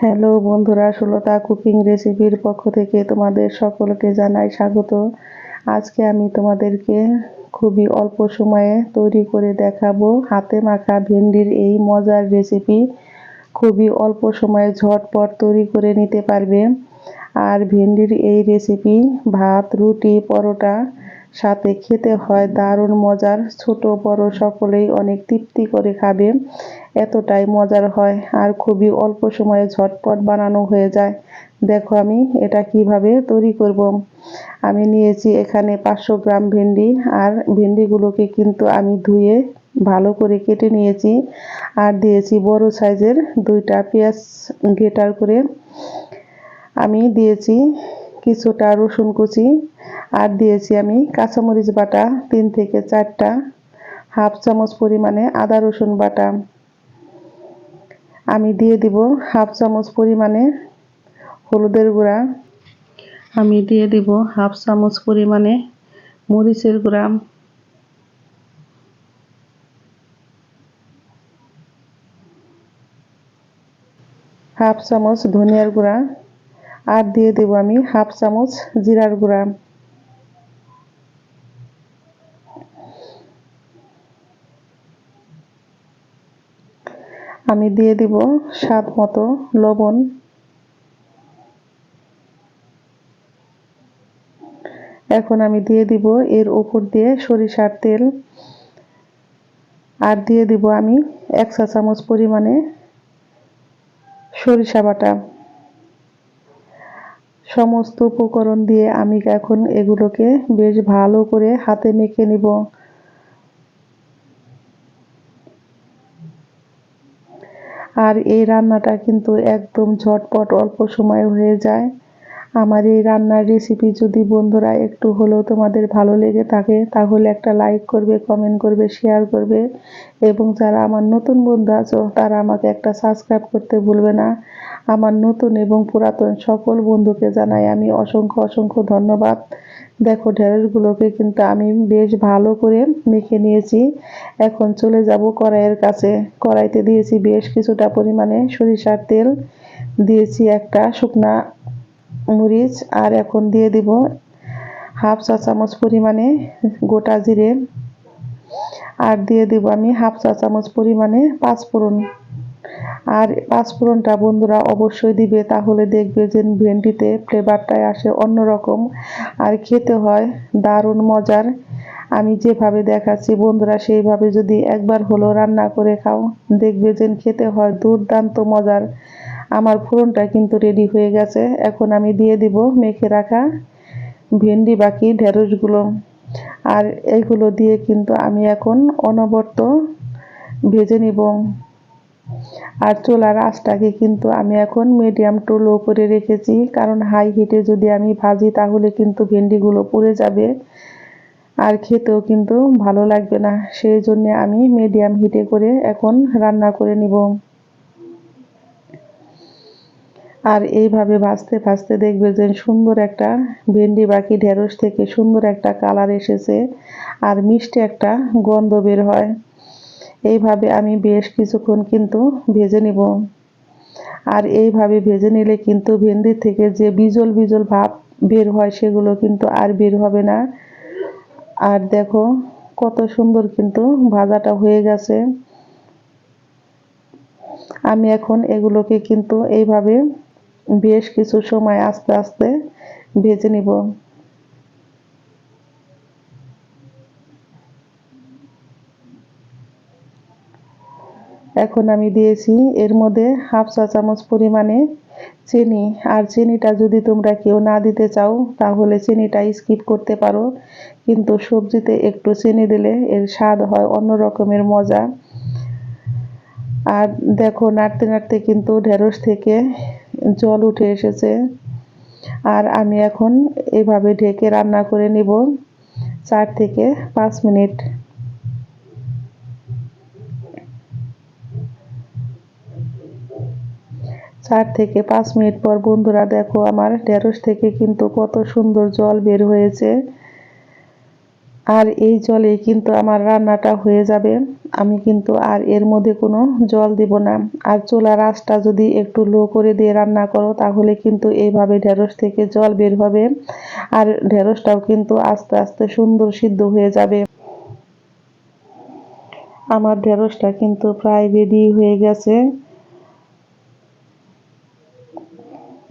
Hello বন্ধুরা, Sulata cooking রেসিপির পক্ষ থেকে তোমাদের সকলকে জানাই স্বাগত। আজকে আমি তোমাদেরকে খুবই অল্প সময়ে তৈরি করে দেখাবো হাতে মাখা ভেন্ডির এই মজার রেসিপি। খুবই অল্প সময়ে ঝটপট তৈরি করে নিতে পারবে। আর ভেন্ডির এই রেসিপি, ভাত, রুটি, পরোটা সাথে খেতে হয় দারুণ মজার। ছোট বড় সকলেই অনেক তৃপ্তি করে খাবে। এতটাই মজার হয় আর খুবই অল্প সময়ে ঝটপট বানানো হয়ে যায়। দেখো আমি এটা কীভাবে তৈরি করব। আমি নিয়েছি এখানে পাঁচশো গ্রাম ভেন্ডি আর ভেন্ডিগুলোকে কিন্তু আমি ধুয়ে ভালো করে কেটে নিয়েছি আর দিয়েছি বড় সাইজের দুইটা পেঁয়াজ গেটার করে। আমি দিয়েছি কিছুটা রসুন কুচি আর দিয়েছি আমি কাঁচামরিচ বাটা, তিন থেকে চারটা হাফ চামচ পরিমাণে আদা রসুন বাটা। আমি দিয়ে দিব হাফ চামচ পরিমাণে হলুদের গুঁড়া। আমি দিয়ে দিব হাফ চামচ পরিমাণে মরিচের গুঁড়া। হাফ চামচ ধনিয়ার গুঁড়া। আর দিয়ে দেব আমি হাফ চামচ জিরার গুঁড়া। আমি দিয়ে দিব স্বাদ মতো লবণ। এখন আমি দিয়ে দিব এর উপর দিয়ে সরিষার তেল। আর দিয়ে দিব আমি এক চা চামচ পরিমাণে সরিষা বাটা। সমস্ত উপকরণ দিয়ে আমি এখন এগুলোকে বেশ ভালো করে হাতে মেখে নিব। আর এই রান্নাটা কিন্তু একদম ঝটপট অল্প সময়ে হয়ে যায়। আমার এই রান্নার রেসিপি যদি বন্ধুরা একটু হলেও তোমাদের ভালো লেগে থাকে, তাহলে একটা লাইক করবে কমেন্ট করবে শেয়ার করবে। এবং যারা আমার নতুন বন্ধু আছো, তারা আমাকে একটা সাবস্ক্রাইব করতে ভুলবে না। আমার নতুন এবং পুরাতন সকল বন্ধুকে জানাই আমি অসংখ্য অসংখ্য ধন্যবাদ। দেখো ঢেঁড়সগুলোকে কিন্তু আমি বেশ ভালো করে মেখে নিয়েছি। এখন চলে যাব কড়াইয়ের কাছে। কড়াইতে দিয়েছি বেশ কিছুটা পরিমাণে সরিষার তেল। দিয়েছি একটা শুকনা মরিচ আর এখন দিয়ে দিব হাফ চা চামচ পরিমাণে গোটা জিরে। আর দিয়ে দিব আমি হাফ চা চামচ পরিমাণে পাঁচফোড়ন। আর পাঁচফোড়নটা বন্ধুরা অবশ্যই দিবে, তাহলে দেখবে যে ভেন্ডিতে ফ্লেভারটাই আসে অন্যরকম। আর খেতে হয় দারুণ মজার। আমি যেভাবে দেখাচ্ছি বন্ধুরা, সেইভাবে যদি একবার হলো রান্না করে খাও, দেখবে যে খেতে হয় দুর্দান্ত মজার। আমার ফোড়নটা কিন্তু রেডি হয়ে গেছে। এখন আমি দিয়ে দিব মেখে রাখা ভেন্ডি বাকি ঢেঁড়সগুলো। আর এইগুলো দিয়ে কিন্তু আমি এখন অনবর্ত ভেজে নিব। আর চুলার আঁচটাকে কিন্তু আমি এখন মিডিয়াম টু লো করে রেখেছি। কারণ হাই হিটে যদি আমি ভাজি, তাহলে কিন্তু ভেন্ডিগুলো পুড়ে যাবে আর খেতেও কিন্তু ভালো লাগবে না। সেই জন্য আমি মিডিয়াম হিটে করে এখন রান্না করে নিব। আর এইভাবে ভাজতে ভাজতে দেখবে যে সুন্দর একটা ভেন্ডি বাকি ঢেঁড়স থেকে সুন্দর একটা কালার এসেছে। আর মিষ্টি একটা গন্ধ বের হয়। এইভাবে আমি বেশ কিছুক্ষণ কিন্তু ভেজে নিব। আর এইভাবে ভেজে নিলে কিন্তু ভেন্ডির থেকে যে বিজল বিজল ভাব বের হয় সেগুলো কিন্তু আর বের হবে না। আর দেখো কত সুন্দর কিন্তু ভাজাটা হয়ে গেছে। আমি এখন এগুলোকে কিন্তু এইভাবে বেশ কিছু সময় আস্তে আস্তে ভেজে নিব। এখন আমি দিয়েছি। এর মধ্যে হাফ চা চামচ পরিমাণে চিনি। আর চিনিটা যদি তোমরা কেউ না দিতে চাও, তাহলে চিনিটা স্কিপ করতে পারো। কিন্তু সবজিতে একটু চিনি দিলে এর স্বাদ হয় অন্য রকমের মজা। আর দেখো, নাড়তে নাড়তে কিন্তু ঢেঁড়স থেকে জল উঠে এসেছে। আর আমি এখন এভাবে ঢেকে রান্না করে নিব চার থেকে পাঁচ মিনিট। চার থেকে পাঁচ মিনিট পর, বন্ধুরা, দেখো আমার ঢেঁড়স থেকে কিন্তু কত সুন্দর জল বের হয়েছে। আর এই জলে কিন্তু আমার রান্নাটা হয়ে যাবে। আমি কিন্তু আর এর মধ্যে কোনো জল দিব না। আর চোলা আঁচটা যদি একটু লো করে দিয়ে রান্না করো, তাহলে কিন্তু এইভাবে ঢেঁড়স থেকে জল বের হবে। আর ঢেঁড়সটাও কিন্তু আস্তে আস্তে সুন্দর সিদ্ধ হয়ে যাবে। আমার ঢেঁড়সটা কিন্তু প্রায় রেডি হয়ে গেছে।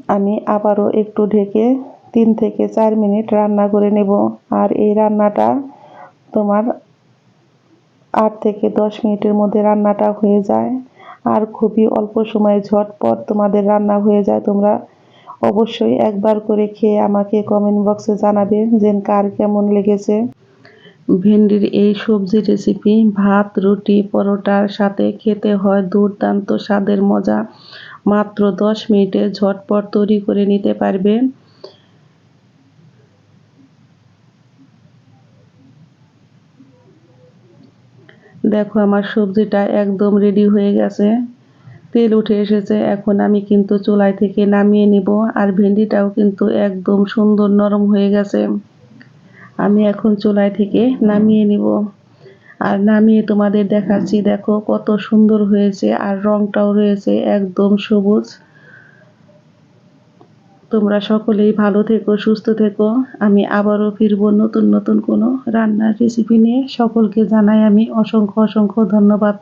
আমি আবারও একটু ঢেকে তিন থেকে চার মিনিট রান্না করে নেব। আর এই রান্নাটা তোমার আট থেকে দশ মিনিটের মধ্যে রান্নাটা হয়ে যায়। আর খুবই অল্প সময়ে ঝটপট তোমাদের রান্না হয়ে যায়। তোমরা অবশ্যই একবার করে খেয়ে আমাকে কমেন্ট বক্সে জানাবে যে কার কেমন লেগেছে। ভেন্ডির এই সবজি রেসিপি ভাত, রুটি, পরোটার সাথে খেতে হয় দুর্দান্ত স্বাদের মজা। মাত্র দশ মিনিটে ঝটপট তৈরি করে নিতে পারবে। দেখো আমার সবজিটা একদম রেডি হয়ে গেছে। তেল উঠে এসেছে, এখন আমি কিন্তু চুলাই থেকে নামিয়ে নিব আর ভেন্ডিটাও কিন্তু একদম সুন্দর নরম হয়ে গেছে। আমি এখন চুলাই থেকে নামিয়ে নিব। আর নামিয়ে তোমাদের দেখাচ্ছি, দেখো কত সুন্দর হয়েছে আর রংটাও রয়েছে একদম সবুজ। তোমরা সকলেই ভালো থেকো, সুস্থ থেকো। আমি আবারও ফিরবো নতুন নতুন কোনো রান্নার রেসিপি নিয়ে। সকলকে জানাই আমি অসংখ্য অসংখ্য ধন্যবাদ।